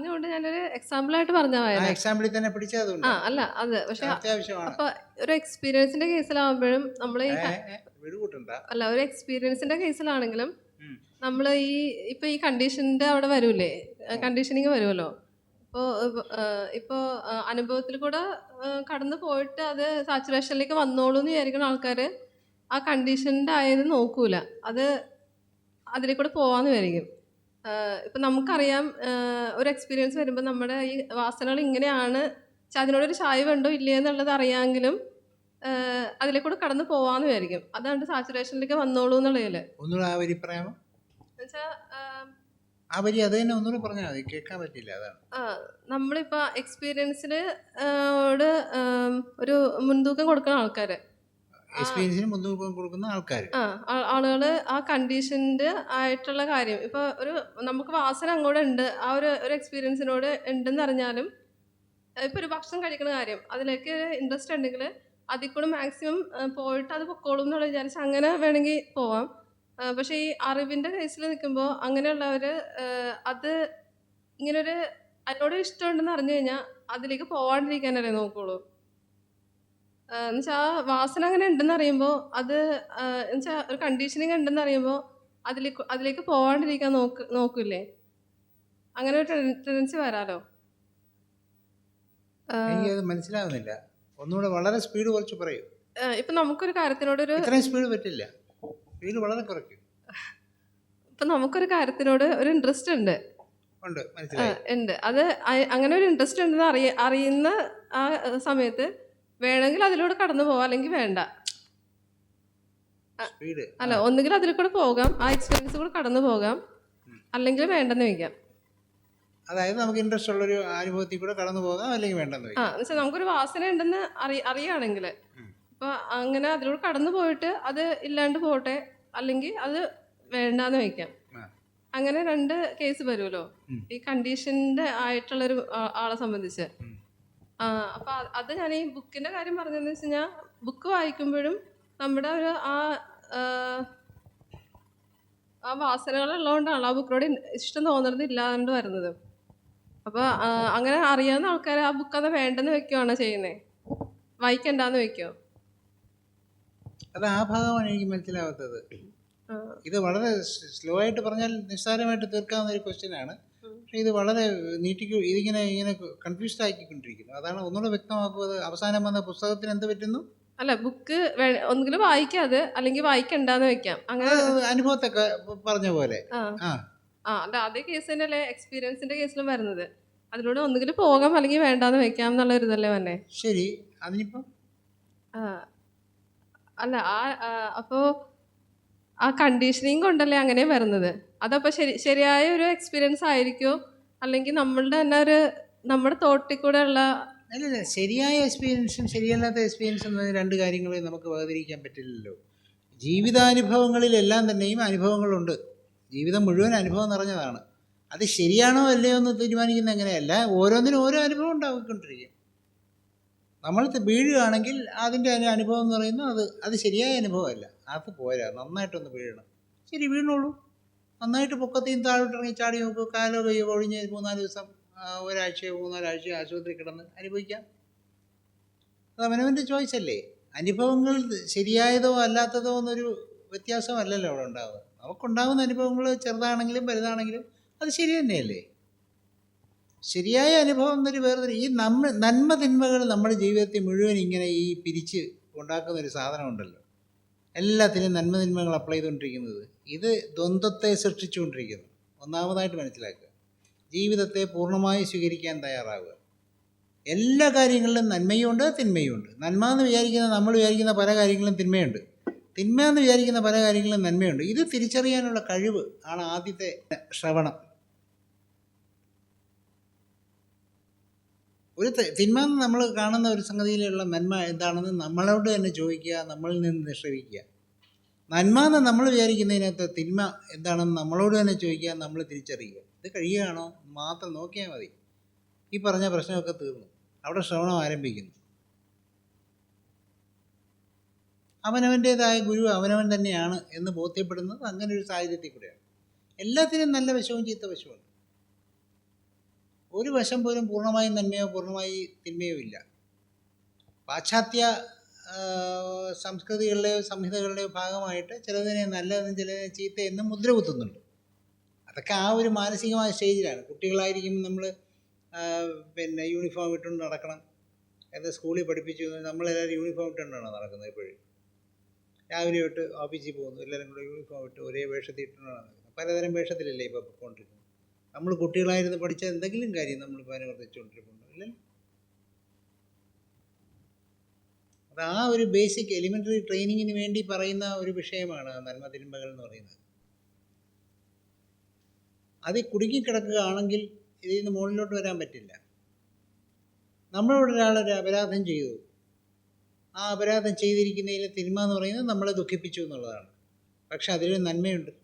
പറഞ്ഞുകൊണ്ട് ഞാനൊരു എക്സാമ്പിൾ ആയിട്ട് പറഞ്ഞ എക്സാമ്പിളിൽ തന്നെ ആ അല്ല അത് പക്ഷെ അപ്പൊ ഒരു എക്സ്പീരിയൻസിന്റെ കേസിലാവുമ്പോഴും നമ്മൾ ഈ അല്ല ഒരു എക്സ്പീരിയൻസിന്റെ കേസിലാണെങ്കിലും. നമ്മൾ ഈ ഇപ്പൊ ഈ കണ്ടീഷന്റെ അവിടെ വരൂലേ? കണ്ടീഷനിങ് വരുമല്ലോ ഇപ്പോൾ ഇപ്പോ അനുഭവത്തിൽ കൂടെ കടന്നു പോയിട്ട് അത് സാച്ചുറേഷനിലേക്ക് വന്നോളൂ എന്ന് വിചാരിക്കുന്ന ആൾക്കാർ ആ കണ്ടീഷന്റെ ആയത് നോക്കൂല. അത് അതിലേക്കൂടെ കൂടെ പോവാന്ന് വിചാരിക്കും. ഇപ്പം നമുക്കറിയാം ഒരു എക്സ്പീരിയൻസ് വരുമ്പോൾ നമ്മുടെ ഈ വാസനകൾ ഇങ്ങനെയാണ്. പക്ഷെ അതിനോടൊരു ചായ്വുണ്ടോ ഇല്ലേ എന്നുള്ളത് അറിയാമെങ്കിലും അതിലെ കൂടെ കടന്നു പോവാന്ന് വിചാരിക്കും. അതാണ് സാച്ചുറേഷനിലേക്ക് വന്നോളൂ എന്നുള്ളതിൽ. ഒന്നുകൂടെ ആ വരി പറയാമോ? എന്നുവെച്ചാൽ ആ വരി അത് തന്നെ ഒന്നുകൂടെ പറഞ്ഞാൽ മതി. കേൾക്കാൻ പറ്റില്ല അതാണ്. നമ്മളിപ്പോൾ എക്സ്പീരിയൻസിൽ ഒരു മുൻതൂക്കം കൊടുക്കുന്ന ആൾക്കാർ എക്സ്പീരിയൻസിന് മുൻതൂക്കം കൊടുക്കുന്ന ആൾക്കാർ ആ ആളുകൾ ആ കണ്ടീഷന്റെ ആയിട്ടുള്ള കാര്യം. ഇപ്പോൾ ഒരു നമുക്ക് വാസന അങ്ങോട്ട് ഉണ്ട്. ആ ഒരു ഒരു എക്സ്പീരിയൻസിനോട് ഉണ്ടെന്ന് അറിഞ്ഞാലും ഇപ്പൊ ഒരു ഭക്ഷണം കഴിക്കുന്ന കാര്യം അതിലേക്ക് ഇൻട്രസ്റ്റ് ഉണ്ടെങ്കിൽ അതിൽ കൂടെ മാക്സിമം പോയിട്ട് അത് പൊക്കോളും എന്നുള്ള വിചാരിച്ച് അങ്ങനെ വേണമെങ്കിൽ പോവാം. പക്ഷേ ഈ അറിവിന്റെ കേസിൽ നിൽക്കുമ്പോൾ അങ്ങനെയുള്ളവർ അത് ഇങ്ങനൊരു അതിനോട് ഇഷ്ടമുണ്ടെന്ന് അറിഞ്ഞു കഴിഞ്ഞാൽ അതിലേക്ക് പോവാണ്ടിരിക്കാനല്ലേ നോക്കുള്ളൂ. എന്നുവെച്ചാൽ ആ വാസന അങ്ങനെ ഉണ്ടെന്ന് അറിയുമ്പോൾ അത് എന്നുവെച്ചാൽ ഒരു കണ്ടീഷനിങ് ഉണ്ടെന്ന് അറിയുമ്പോൾ അതിലേക്ക് അതിലേക്ക് പോകാണ്ടിരിക്കാൻ നോക്ക് നോക്കില്ലേ? അങ്ങനെ ഒരു ടെൻഡൻസി വരാലോ? എനിക്കത് മനസ്സിലാവുന്നില്ല. ഒന്നുകൂടെ വളരെ സ്പീഡ് കുറച്ച് പറയൂ. ഇപ്പം നമുക്കൊരു കാര്യത്തിനോടൊരു ഇത്രയും സ്പീഡ് പറ്റില്ല. സ്പീഡ് വളരെ കുറയ്ക്കും. ഇപ്പം നമുക്കൊരു കാര്യത്തിനോട് ഒരു ഇൻട്രസ്റ്റ് ഉണ്ട്. ഉണ്ട് അത് അങ്ങനെ ഒരു ഇൻട്രസ്റ്റ് ഉണ്ടെന്ന് അറിയ അറിയുന്ന ആ സമയത്ത് വേണമെങ്കിൽ അതിലൂടെ കടന്നു പോവാം അല്ലെങ്കിൽ വേണ്ട. അല്ല ഒന്നുകിൽ അതിൽ കൂടെ പോകാം ആ എക്സ്പീരിയൻസ് കൂടെ കടന്നു പോകാം അല്ലെങ്കിൽ വേണ്ടെന്ന് വെക്കാം അതായത് നമുക്ക് ഇൻട്രസ്റ്റ് ഉള്ള ഒരു അനുഭവത്തിൽ കൂടെ കടന്നു പോകാം അല്ലെങ്കിൽ വേണ്ടെന്ന് ആ എന്നുവെച്ചാൽ എന്ന് നമുക്കൊരു വാസന ഉണ്ടെന്ന് അറി അറിയുകയാണെങ്കിൽ. അപ്പൊ അങ്ങനെ അതിലൂടെ കടന്നു പോയിട്ട് അത് ഇല്ലാണ്ട് പോട്ടെ അല്ലെങ്കിൽ അത് വേണ്ടാന്ന് വെക്കാം അങ്ങനെ രണ്ട് കേസ് വരുമല്ലോ ഈ കണ്ടീഷന്റെ ആയിട്ടുള്ളൊരു ആളെ സംബന്ധിച്ച്. ഉം. ആ അപ്പൊ അത് ഞാൻ ഈ ബുക്കിന്റെ കാര്യം പറഞ്ഞതെന്ന് വെച്ച് കഴിഞ്ഞാൽ ബുക്ക് വായിക്കുമ്പോഴും നമ്മുടെ ഒരു ആ ആ, വാസനകളുള്ളതുകൊണ്ടാണ് ആ ബുക്കിനോട് ഇഷ്ടം തോന്നുന്നത് ഇല്ലാണ്ട് വരുന്നത്. അപ്പോൾ അങ്ങനെ അറിയാവുന്ന ആൾക്കാർ ആ ബുക്ക് അത് വേണ്ടെന്ന് വെക്കുകയാണോ ചെയ്യുന്നത് വായിക്കണ്ടെന്ന് വെക്കുമോ അത് ആ ഭാഗമാണ് എനിക്ക് മനസ്സിലാവാത്തത്. ഇത് വളരെ സ്ലോ ആയിട്ട് പറഞ്ഞാൽ നിസ്സാരമായിട്ട് തീർക്കാവുന്ന ഒരു ക്വസ്റ്റ്യൻ ആണ്. പക്ഷേ ഇത് വളരെ നീട്ടിക്ക് ഇതിങ്ങനെ ഇങ്ങനെ കൺഫ്യൂസ്ഡ് ആക്കിക്കൊണ്ടിരിക്കുന്നു അതാണ് ഒന്നുകൂടെ വ്യക്തമാക്കുന്നത് അവസാനം വന്ന പുസ്തകത്തിന് എന്ത് പറ്റുന്നു? അല്ല ബുക്ക് ഒന്നുകിലും വായിക്കാതെ അല്ലെങ്കിൽ വായിക്കണ്ടെന്ന് വെക്കാം. അങ്ങനെ അനുഭവത്തൊക്കെ പറഞ്ഞ പോലെ. ആ. അല്ല അതേ കേസ് തന്നെയല്ലേ എക്സ്പീരിയൻസിന്റെ കേസിലും വരുന്നത്. അതിലൂടെ ഒന്നുകിൽ പോകാം അല്ലെങ്കിൽ വേണ്ടാന്ന് വെക്കാം എന്നുള്ള ഒരു ഇതല്ലേ വന്നെ? ശരി. അതിനിപ്പോ? അല്ല ആ, അപ്പോ ആ കണ്ടീഷനിങ് കൊണ്ടല്ലേ അങ്ങനെ വരുന്നത്? അതപ്പോൾ ശരി ശരിയായ ഒരു എക്സ്പീരിയൻസ് ആയിരിക്കുമോ അല്ലെങ്കിൽ നമ്മളുടെ തന്നെ ഒരു നമ്മുടെ തോട്ടിൽ കൂടെ ഉള്ള അല്ലല്ല ശരിയായ എക്സ്പീരിയൻസും ശരിയല്ലാത്ത എക്സ്പീരിയൻസും എന്ന രണ്ട് കാര്യങ്ങളെ നമുക്ക് വേർതിരിക്കാൻ പറ്റില്ലല്ലോ. ജീവിതാനുഭവങ്ങളിലെല്ലാം തന്നെയും അനുഭവങ്ങളുണ്ട്. ജീവിതം മുഴുവൻ അനുഭവം നിറഞ്ഞതാണ്. അത് ശരിയാണോ അല്ലയോ എന്ന് തീരുമാനിക്കുന്ന എങ്ങനെയല്ല ഓരോന്നിനും ഓരോ അനുഭവം ഉണ്ടാക്കിക്കൊണ്ടിരിക്കും നമ്മൾ വീഴുകയാണെങ്കിൽ അതിന്റെ അനുഭവം എന്ന് പറയുന്നത് അത് അത് ശരിയായ അനുഭവമല്ല. അത് പോരാ നന്നായിട്ടൊന്ന് വീഴണം ശരി വീണോളൂ. നന്നായിട്ട് പൊക്കത്തെയും താഴോട്ടിറങ്ങി ചാടി നോക്കുക കാലോ കയ്യോ ഒഴിഞ്ഞ് മൂന്നാൽ ദിവസം ഒരാഴ്ചയോ മൂന്നാലാഴ്ചയോ ആശുപത്രി കിടന്ന് അനുഭവിക്കാം. അത് അവനവന്റെ ചോയ്സ് അല്ലേ? അനുഭവങ്ങൾ ശരിയായതോ അല്ലാത്തതോ എന്നൊരു വ്യത്യാസമല്ലല്ലോ അവിടെ ഉണ്ടാവുക. നമുക്കുണ്ടാകുന്ന അനുഭവങ്ങൾ ചെറുതാണെങ്കിലും വലുതാണെങ്കിലും അത് ശരി തന്നെയല്ലേ? ശരിയായ അനുഭവം എന്നൊരു വേറെ ഈ നമ്മ നന്മ തിന്മകൾ നമ്മുടെ ജീവിതത്തിൽ മുഴുവൻ ഇങ്ങനെ ഈ പിരിച്ച് ഉണ്ടാക്കുന്ന ഒരു സാധനം ഉണ്ടല്ലോ എല്ലാത്തിനും നന്മ തിന്മകൾ അപ്ലൈ ചെയ്തുകൊണ്ടിരിക്കുന്നത്. ഇത് ദ്വന്ദ്വത്തെ സൃഷ്ടിച്ചുകൊണ്ടിരിക്കുന്നു. ഒന്നാമതായിട്ട് മനസ്സിലാക്കുക. ജീവിതത്തെ പൂർണമായി സ്വീകരിക്കാൻ തയ്യാറാവുക. എല്ലാ കാര്യങ്ങളിലും നന്മയുണ്ട് തിന്മയുമുണ്ട് നന്മ എന്ന് വിചാരിക്കുന്ന നമ്മൾ വിചാരിക്കുന്ന പല കാര്യങ്ങളും തിന്മയുണ്ട്. തിന്മ എന്ന് വിചാരിക്കുന്ന പല കാര്യങ്ങളും നന്മയുണ്ട്. ഇത് തിരിച്ചറിയാനുള്ള കഴിവ് ആണ് ആദ്യത്തെ ശ്രവണം. ഒരു തിന്മ എന്ന് നമ്മൾ കാണുന്ന ഒരു സംഗതിയിലുള്ള നന്മ എന്താണെന്ന് നമ്മളോട് തന്നെ ചോദിക്കുക നമ്മളിൽ നിന്ന് നിക്ഷേപിക്കുക. നന്മ എന്ന് നമ്മൾ വിചാരിക്കുന്നതിനകത്ത് തിന്മ എന്താണെന്ന് നമ്മളോട് തന്നെ ചോദിക്കുക നമ്മൾ തിരിച്ചറിയുക. ഇത് കഴിയുകയാണോ മാത്രം നോക്കിയാൽ മതി. ഈ പറഞ്ഞ പ്രശ്നമൊക്കെ തീർന്നു. അവിടെ ശ്രവണം ആരംഭിക്കുന്നു. അവനവന്റേതായ ഗുരു അവനവൻ തന്നെയാണ് എന്ന് ബോധ്യപ്പെടുന്നത് അങ്ങനെ ഒരു സാഹചര്യത്തിൽ കൂടെയാണ്. എല്ലാത്തിനും നല്ല വശവും ചീത്ത വശമുണ്ട് ഒരു വശം പോലും പൂർണമായും നന്മയോ പൂർണമായി തിന്മയോ ഇല്ല. പാശ്ചാത്യ സംസ്കൃതികളുടെയോ സംഹിതകളുടെയോ ഭാഗമായിട്ട് ചിലതിനെ നല്ലതെന്നും ചിലതിനെ ചീത്തയെന്നും മുദ്ര കുത്തുന്നുണ്ട് അതൊക്കെ ആ ഒരു മാനസികമായ സ്റ്റേജിലാണ്. കുട്ടികളായിരിക്കും നമ്മൾ പിന്നെ യൂണിഫോം ഇട്ടുകൊണ്ട് നടക്കണം. എന്ന് സ്കൂളിൽ പഠിപ്പിച്ചു നമ്മളെല്ലാവരും യൂണിഫോം ഇട്ടുകൊണ്ടാണ് നടക്കുന്നത് എപ്പോഴും. രാവിലെ തൊട്ട് ഓഫീസിൽ പോകുന്നു എല്ലാവരും കൂടെ യൂണിഫോം ഇട്ട് ഒരേ വേഷത്തിൽ ഇട്ടുകൊണ്ടാണ് നടക്കുന്നത്. പലതരം വേഷത്തിലല്ലേ ഇപ്പോൾ പൊയ്ക്കൊണ്ടിരിക്കുന്നത് നമ്മൾ കുട്ടികളായിരുന്നു പഠിച്ച എന്തെങ്കിലും കാര്യം നമ്മൾ അനുവർത്തിച്ചുകൊണ്ടിരിക്കുന്നു ഇല്ലല്ലോ. അത് ആ ഒരു ബേസിക് എലിമെന്ററി ട്രെയിനിങ്ങിന് വേണ്ടി പറയുന്ന ഒരു വിഷയമാണ് നന്മ തിന്മകൾ എന്ന് പറയുന്നത്. അതിൽ കുടുങ്ങിക്കിടക്കുകയാണെങ്കിൽ ഇതിൽ നിന്ന് മുകളിലോട്ട് വരാൻ പറ്റില്ല. നമ്മളോട് ഒരാളൊരു അപരാധം ചെയ്തു. ആ അപരാധം ചെയ്തിരിക്കുന്നതിൽ തിന്മ എന്ന് പറയുന്നത് നമ്മളെ ദുഃഖിപ്പിച്ചു എന്നുള്ളതാണ്. പക്ഷെ അതിലൊരു നന്മയുണ്ട്.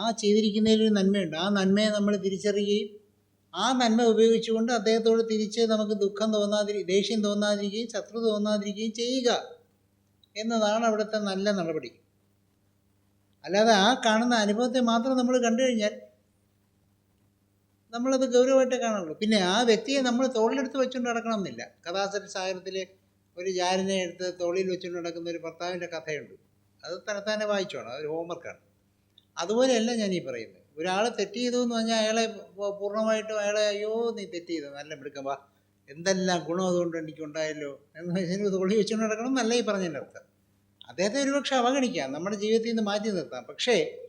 ആ ചെയ്തിരിക്കുന്നതിലൊരു നന്മയുണ്ട്. ആ നന്മയെ നമ്മൾ തിരിച്ചറിയുകയും ആ നന്മ ഉപയോഗിച്ചുകൊണ്ട് അദ്ദേഹത്തോട് തിരിച്ച് നമുക്ക് ദുഃഖം തോന്നാതിരി ദേഷ്യം തോന്നാതിരിക്കുകയും ശത്രു തോന്നാതിരിക്കുകയും ചെയ്യുക എന്നതാണ് അവിടുത്തെ നല്ല നടപടി. അല്ലാതെ ആ കാണുന്ന അനുഭവത്തെ മാത്രം നമ്മൾ കണ്ടു കഴിഞ്ഞാൽ നമ്മളത് ഗൗരവമായിട്ടേ കാണുള്ളൂ പിന്നെ ആ വ്യക്തിയെ നമ്മൾ തോളിലെടുത്ത് വെച്ചുകൊണ്ട് നടക്കണം എന്നില്ല കഥാസര സാഗരത്തിലെ ഒരു ജാരനെ എടുത്ത് തോളിൽ വെച്ചുകൊണ്ട് നടക്കുന്ന ഒരു ഭർത്താവിന്റെ കഥയുണ്ട്. അത് തനത്താനെ വായിച്ചോണം. അതൊരു ഹോംവർക്കാണ് അതുപോലെയല്ല ഞാൻ ഈ പറയുന്നത്. ഒരാൾ തെറ്റ് ചെയ്തു എന്ന് പറഞ്ഞാൽ അയാളെ പൂർണമായിട്ടും അയാളെ അയ്യോ നീ തെറ്റ് ചെയ്തു. നല്ല മിടുക്കം വാ. എന്തെല്ലാം ഗുണം അതുകൊണ്ട് എനിക്കുണ്ടായല്ലോ? എന്ന് വെച്ചാൽ തോളി വെച്ചുകൊണ്ട് നടക്കണം എന്നല്ല ഈ പറഞ്ഞതിന്റെ അർത്ഥം. അദ്ദേഹത്തെ ഒരുപക്ഷെ അവഗണിക്കാം. നമ്മുടെ ജീവിതത്തിൽ നിന്ന് മാറ്റി നിർത്താം. പക്ഷേ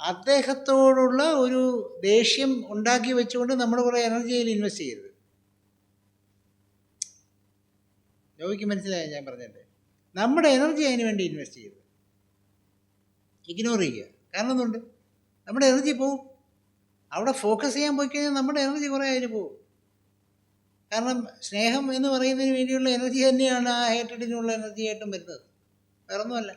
അദ്ദേഹത്തോടുള്ള ഒരു ദേഷ്യം ഉണ്ടാക്കി വെച്ചുകൊണ്ട് നമ്മൾ കുറേ എനർജിയിൽ ഇൻവെസ്റ്റ് ചെയ്യരുത്. ജോയിക്ക് മനസ്സിലായ ഞാൻ പറഞ്ഞത്? നമ്മുടെ എനർജി അതിന് വേണ്ടി ഇൻവെസ്റ്റ് ചെയ്യരുത്. ഇഗ്നോർ ചെയ്യുക. കാരണം എന്തുണ്ട് നമ്മുടെ എനർജി പോവും. അവിടെ ഫോക്കസ് ചെയ്യാൻ പോയി കഴിഞ്ഞാൽ നമ്മുടെ എനർജി കുറേ അതിന് പോവും. കാരണം സ്നേഹം എന്ന് പറയുന്നതിന് വേണ്ടിയുള്ള എനർജി തന്നെയാണ് ആ ഹേറ്റഡിനുള്ള എനർജി ആയിട്ടും വരുന്നത്. വേറൊന്നുമല്ല.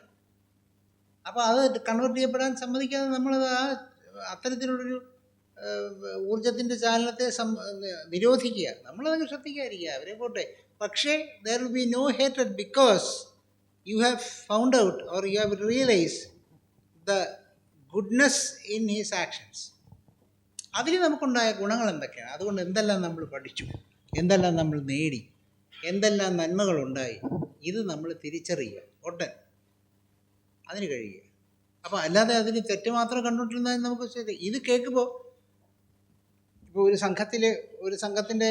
അപ്പോൾ അത് കൺവേർട്ട് ചെയ്യപ്പെടാൻ സമ്മതിക്കാതെ നമ്മൾ ആ അത്തരത്തിലുള്ളൊരു ഊർജത്തിന്റെ ചാലനത്തെ സം നിരോധിക്കുക. നമ്മളതൊക്കെ ശ്രദ്ധിക്കാതിരിക്കുക. അവരെ പോട്ടെ. പക്ഷേ there will be no hated because you have found out or you have realise the goodness in his actions അതിൽ നമുക്കുണ്ടായ ഗുണങ്ങൾ എന്തൊക്കെയാണ്? അതുകൊണ്ട് എന്തെല്ലാം നമ്മൾ പഠിച്ചു? എന്തെല്ലാം നമ്മൾ നേടി? എന്തെല്ലാം നന്മകളുണ്ടായി? ഇത് നമ്മൾ തിരിച്ചറിയുക. ഒട്ടൻ. അതിന് കഴിയുക. അപ്പോൾ അല്ലാതെ അതിന് തെറ്റ് മാത്രം കണ്ടുകൊണ്ടിരുന്നാൽ നമുക്ക് ശരി ഇത് കേൾക്കുമ്പോൾ ഇപ്പോൾ ഒരു സംഘത്തിൽ ഒരു സംഘത്തിന്റെ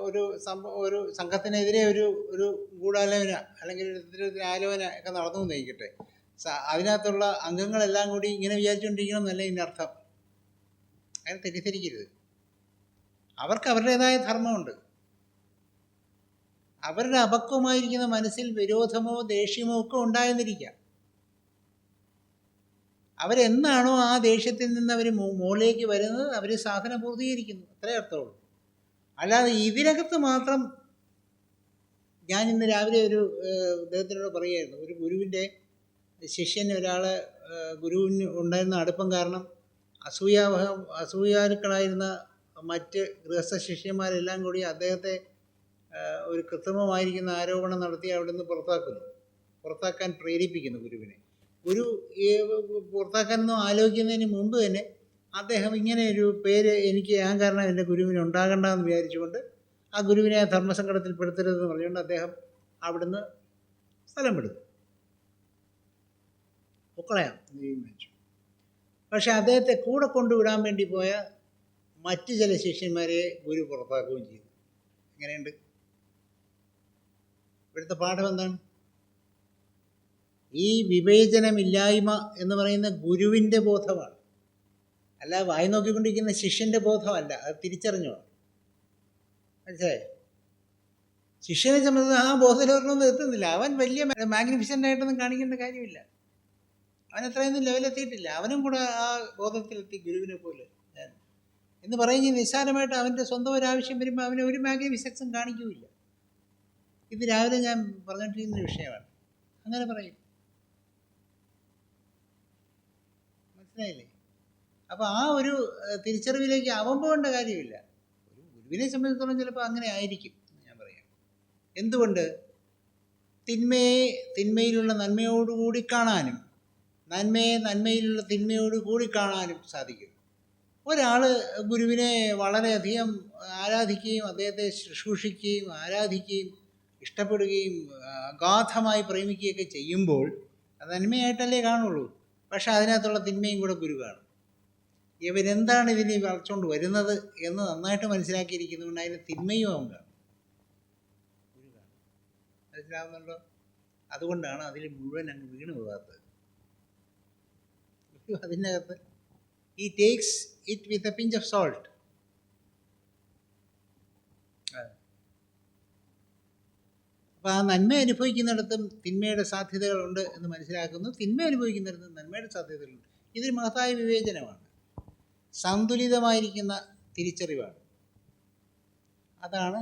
ഒരു സംഭവം ഒരു സംഘത്തിനെതിരെ ഒരു ഒരു ഗൂഢാലോചന അല്ലെങ്കിൽ ഒരു ആലോചന ഒക്കെ നടന്നു നയിക്കട്ടെ അതിനകത്തുള്ള അംഗങ്ങളെല്ലാം കൂടി ഇങ്ങനെ വിചാരിച്ചുകൊണ്ടിരിക്കണം എന്നല്ല ഇതിന്റെ അർത്ഥം? അങ്ങനെ തെറ്റിദ്ധരിക്കരുത്. അവർക്ക് അവരുടേതായ ധർമ്മമുണ്ട്. അവരുടെ അപക്വമായിരിക്കുന്ന മനസ്സിൽ വിരോധമോ ദേഷ്യമോ ഒക്കെ ഉണ്ടായെന്നിരിക്കാം. അവരെന്നാണോ ആ ദേഷ്യത്തിൽ നിന്ന് അവർ മുകളിലേക്ക് വരുന്നത്? അവർ സാധന പൂർത്തീകരിക്കുന്നു. അത്രേ അർത്ഥമുള്ളൂ. അല്ലാതെ ഇതിനകത്ത് മാത്രം ഞാൻ ഇന്ന് രാവിലെ ഒരു അദ്ദേഹത്തിനോട് പറയുകയായിരുന്നു. ഒരു ഗുരുവിന്റെ ശിഷ്യൻ ഒരാൾ ഗുരുവിന് ഉണ്ടായിരുന്ന അടുപ്പം കാരണം അസൂയാവഹ അസൂയാലുക്കളായിരുന്ന മറ്റ് ഗൃഹസ്ഥ ശിഷ്യന്മാരെല്ലാം കൂടി അദ്ദേഹത്തെ ഒരു കൃത്രിമമായിരിക്കുന്ന ആരോപണം നടത്തി അവിടെ നിന്ന് പുറത്താക്കുന്നു. പുറത്താക്കാൻ പ്രേരിപ്പിക്കുന്നു ഗുരുവിനെ. ഗുരു പുറത്താക്കാനൊന്നും ആലോചിക്കുന്നതിന് മുമ്പ് തന്നെ അദ്ദേഹം ഇങ്ങനെ ഒരു പേര് എനിക്ക് ഞാൻ കാരണം എന്റെ ഗുരുവിന് ഉണ്ടാകണ്ട എന്ന് വിചാരിച്ചുകൊണ്ട് ആ ഗുരുവിനെ ധർമ്മസങ്കടത്തിൽ പെടുത്തരുതെന്ന് പറഞ്ഞുകൊണ്ട് അദ്ദേഹം അവിടുന്ന് സ്ഥലം വിടുന്നു. പൊക്കളയാം എന്ന് തീരുമാനിച്ചു പക്ഷെ അദ്ദേഹത്തെ കൂടെ കൊണ്ടുവിടാൻ വേണ്ടി പോയ മറ്റ് ചില ശിഷ്യന്മാരെ ഗുരു പുറത്താക്കുകയും ചെയ്തു. എങ്ങനെയുണ്ട്? ഇവിടുത്തെ പാഠം എന്താണ്? ഈ വിവേചനമില്ലായ്മ എന്ന് പറയുന്ന ഗുരുവിന്റെ ബോധമാണ്. അല്ല വായി നോക്കിക്കൊണ്ടിരിക്കുന്ന ശിഷ്യന്റെ ബോധമല്ല അത് തിരിച്ചറിഞ്ഞോളാം. മനസ്സിലായോ? ശിഷ്യനെ സംബന്ധിച്ച് ആ ബോധലോകമൊന്നും എത്തുന്നില്ല. അവൻ വലിയ മാഗ്നിഫിസന്റ് ആയിട്ടൊന്നും കാണിക്കേണ്ട കാര്യമില്ല. അവൻ അത്രയൊന്നും ലെവലെത്തിയിട്ടില്ല. അവനും കൂടെ ആ ബോധത്തിലെത്തി ഗുരുവിനെ പോലെ. എന്ന് പറയുന്ന നിസ്സാരമായിട്ട് അവന്റെ സ്വന്തം ഒരു ആവശ്യം വരുമ്പോൾ അവന് ഒരു മാഗ്നിഫിസൻസും കാണിക്കുകയില്ല. ഇത് രാവിലെ ഞാൻ പറഞ്ഞിട്ടിരിക്കുന്ന വിഷയമാണ്. അങ്ങനെ പറയും. മനസ്സിലായില്ലേ? അപ്പോൾ ആ ഒരു തിരിച്ചറിവിലേക്ക് അവൻ പോകേണ്ട കാര്യമില്ല. ഒരു ഗുരുവിനെ സംബന്ധിച്ചിടത്തോളം ചിലപ്പോൾ അങ്ങനെ ആയിരിക്കും എന്ന് ഞാൻ പറയാം. എന്തുകൊണ്ട്? തിന്മയെ തിന്മയിലുള്ള നന്മയോടുകൂടി കാണാനും നന്മയെ നന്മയിലുള്ള തിന്മയോട് കൂടി കാണാനും സാധിക്കും. ഒരാൾ ഗുരുവിനെ വളരെയധികം ആരാധിക്കുകയും അദ്ദേഹത്തെ ശുശ്രൂഷിക്കുകയും ആരാധിക്കുകയും ഇഷ്ടപ്പെടുകയും അഗാധമായി പ്രേമിക്കുകയൊക്കെ ചെയ്യുമ്പോൾ അത് നന്മയായിട്ടല്ലേ കാണുള്ളൂ. പക്ഷെ അതിനകത്തുള്ള തിന്മയും കൂടെ ഗുരു കാണും. ഇവരെന്താണ് ഇതിനെ വളച്ചുകൊണ്ട് വരുന്നത് എന്ന് നന്നായിട്ട് മനസ്സിലാക്കിയിരിക്കുന്നതുകൊണ്ട് അതിന് തിന്മയും അവൻ കാണും. മനസ്സിലാവുന്നുണ്ടോ? അതുകൊണ്ടാണ് അതിൽ മുഴുവൻ അങ്ങ് വീണ് പോകാത്തത്. ഗുരു അതിനകത്ത് ഈ takes it with a pinch of salt അപ്പോൾ ആ നന്മ അനുഭവിക്കുന്നിടത്തും തിന്മയുടെ സാധ്യതകളുണ്ട് എന്ന് മനസ്സിലാക്കുന്നു. തിന്മ അനുഭവിക്കുന്നിടത്തും നന്മയുടെ സാധ്യതകളുണ്ട്. ഇതൊരു മഹത്തായ വിവേചനമാണ്. സന്തുലിതമായിരിക്കുന്ന തിരിച്ചറിവാണ്. അതാണ്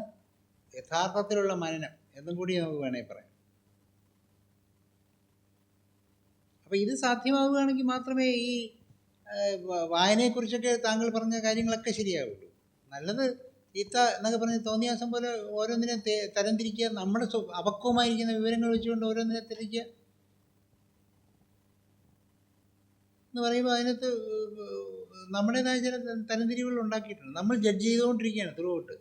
യഥാർത്ഥത്തിലുള്ള മനനം. എന്നും കൂടി നമുക്ക് വേണമെങ്കിൽ പറയാം. അപ്പോൾ ഇത് സാധ്യമാവുകയാണെങ്കിൽ മാത്രമേ ഈ വായനയെക്കുറിച്ചൊക്കെ താങ്കൾ പറഞ്ഞ കാര്യങ്ങളൊക്കെ ശരിയാവുള്ളൂ. നല്ലത് ഇത്ത എന്നൊക്കെ പറഞ്ഞ് തോന്നിയാസം പോലെ ഓരോന്നിനെ തരംതിരിക്കുക നമ്മുടെ അപക്വമായിരിക്കുന്ന വിവരങ്ങൾ വെച്ചുകൊണ്ട് ഓരോന്നിനെ തിരിക്കുക എന്ന് പറയുമ്പോൾ അതിനകത്ത് നമ്മുടേതായ ചില തരംതിരിവുകൾ ഉണ്ടാക്കിയിട്ടുണ്ട്. നമ്മൾ ജഡ്ജ് ചെയ്തുകൊണ്ടിരിക്കുകയാണ് ത്രൂ ഔട്ട്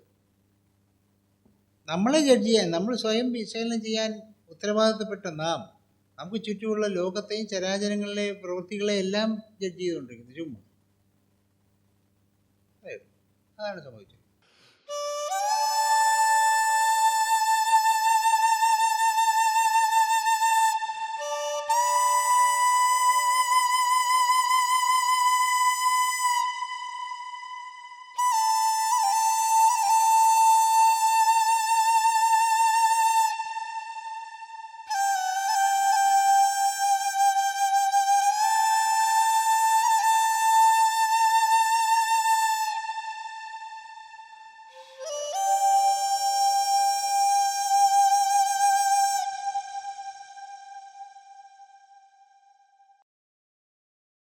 നമ്മളെ ജഡ്ജ് ചെയ്യാൻ നമ്മൾ സ്വയം വിശകലനം ചെയ്യാൻ ഉത്തരവാദിത്തപ്പെട്ട നാം നമുക്ക് ചുറ്റുമുള്ള ലോകത്തെയും ചരാചരങ്ങളിലെയും പ്രവൃത്തികളെ എല്ലാം ജഡ്ജ് ചെയ്തുകൊണ്ടിരിക്കുന്നത് ചുമ്മാ. അതെ. അതാണ് സംഭവിച്ചത്.